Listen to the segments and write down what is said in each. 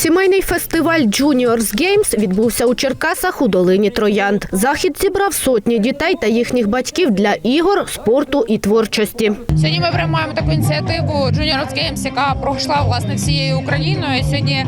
Сімейний фестиваль Juniors Games відбувся у Черкасах у долині Троянд. Захід зібрав сотні дітей та їхніх батьків для ігор, спорту і творчості. Сьогодні ми приймаємо таку ініціативу Juniors Games, яка пройшла власне всією Україною. Сьогодні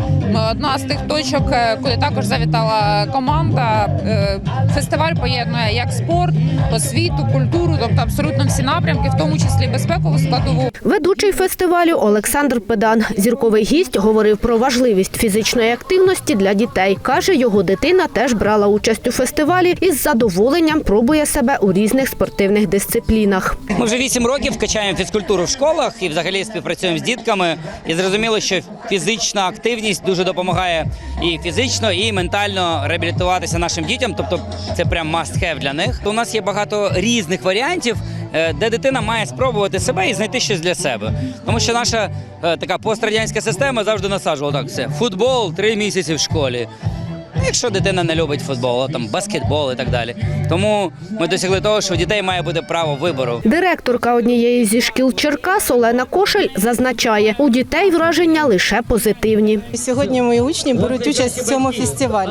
одна з тих точок, е, куди також завітала команда. Е, Фестиваль поєднує як спорт, освіту, культуру, тобто абсолютно напрямки, в тому числі безпекову складову. Ведучий фестивалю Олександр Педан. Зірковий гість говорив про важливість фізичної активності для дітей. Каже, його дитина теж брала участь у фестивалі і з задоволенням пробує себе у різних спортивних дисциплінах. Ми вже 8 років качаємо фізкультуру в школах і взагалі співпрацюємо з дітками. І зрозуміло, що фізична активність дуже допомагає і фізично, і ментально реабілітуватися нашим дітям. Тобто це прям must have для них. У нас є багато різних варіантів, де дитина має спробувати себе і знайти щось для себе. Тому що наша е, така пострадянська система завжди насаджувала так все. Футбол три місяці в школі. Ну, Якщо дитина не любить футбол, там баскетбол і так далі. Тому ми досягли того, що у дітей має бути право вибору. Директорка однієї зі шкіл Черкас Олена Кошель зазначає, у дітей враження лише позитивні. Сьогодні мої учні беруть участь в цьому фестивалі.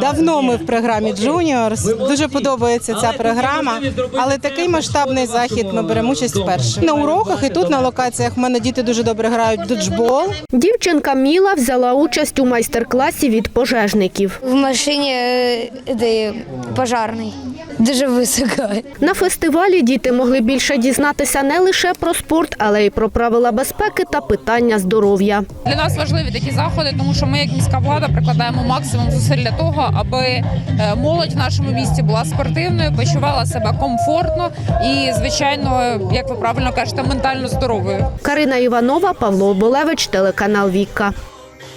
Давно ми в програмі Juniors. Дуже подобається ця програма, але такий масштабний захід ми беремо участь вперше. На уроках і тут на локаціях в мене діти дуже добре грають доджбол. Дівчинка Міла взяла участь у майстер-класі від пожежників. В машині е, де, пожарний. Дуже високо. На фестивалі діти могли більше дізнатися не лише про спорт, але й про правила безпеки та питання здоров'я. Для нас важливі такі заходи, тому що ми, як міська влада, прикладаємо максимум зусиль для того, аби е, молодь в нашому місті була спортивною, почувала себе комфортно і, звичайно, як ви правильно кажете, ментально здоровою. Карина Іванова, Павло Болевич, телеканал Віка.